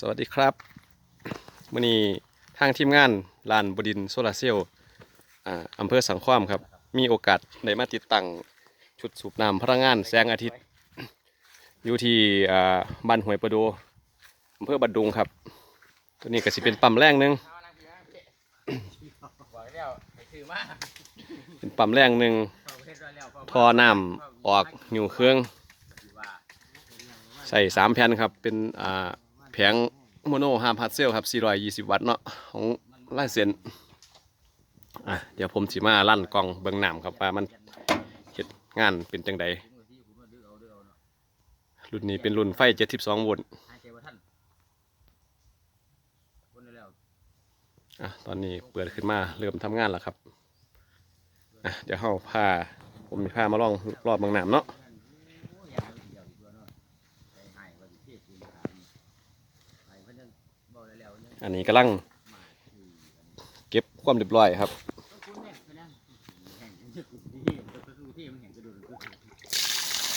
สวัสดีครับมื่อนี้ทางทีมงานลานบดินโซลาร์เซลล์อ่าอำเภอสังขวามครับ มีโอกาสได้มาติดตั้งชุดสูบน้ำพลังงานแสงอาทิตย์ อยู่ที่บ้านห้วยประโดอำเภอบัดดุงครับ ตัวนี้ก็สิเป็นปั๊มแรงหนึ่งเป็นปั๊มแรงหนึ่งทอน้ำออกอยู่เครื่อง ใส่สามแผ่นครับเป็นอ่า แผงโมโนห้าพัดเซลครับ 420 วัตต์เนาะของไล่เซนอะเดี๋ยวผมสิมาลั่นกล่องเบิ่งน้ำครับว่ามันเฮ็ดงานเป็นจังใดรุ่นนี้เป็นรุ่นไฟ 72 โวลต์อะตอนนี้เปิดขึ้นมาเริ่มทำงานแล้วครับอะเดี๋ยวเฮาพาผมมีพามาลองรอบบิ่งน้ำเนาะ โอ้ยอย่างเดียวอีกตัวเนาะใจหายว่าสิเทศกูถามไปเพิ่นยังบ อันนี้กำลังเก็บความเรียบร้อยครับคุณแม่ไปแล้วแห่งจะกูที่นแห่งกระโดด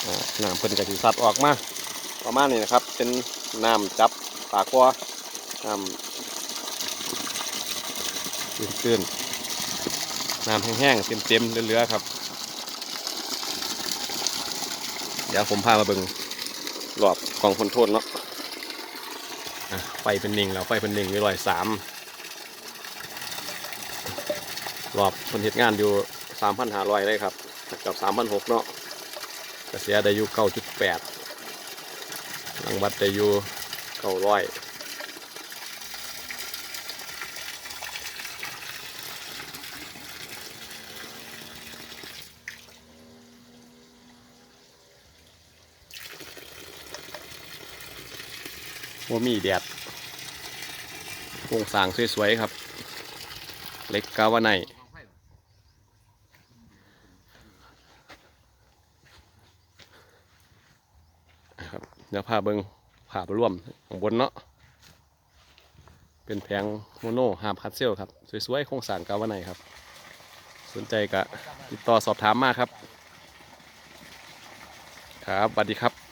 อ่าน้ำเพิ่นก็สิซัดออกมาประมาณนี้นะครับ เป็นน้ำจับปากคอน้ำตื้นๆน้ำแห้งๆเต็มๆเหลือๆครับ เดี๋ยวผมพามาเบิ่งรอบกล่องคนโทรลเนาะ ไฟเป็นหนึ่งแล้วไฟเป็นหนึ่งมีรอยสามรอบคนเหตุงานอยู่สามพันห้าร้อยเลยครับกับสามพันหกเนาะกระเสียได้อยู่เก้าจุดแปดหลังบัตรได้อยู่เก้าร้อย ว่ามีแดดโครงสร้างสวยๆครับ เล็กกาวาไนนะครับเดี๋ยวพาเบิงผาไปร่วมของบนเนาะ เป็นแผงโมโนหามคัดเซลครับ สวยๆโครงสร้างกาวาไนครับ สนใจกะติดต่อสอบถามมาครับ ครับสวัสดีครับ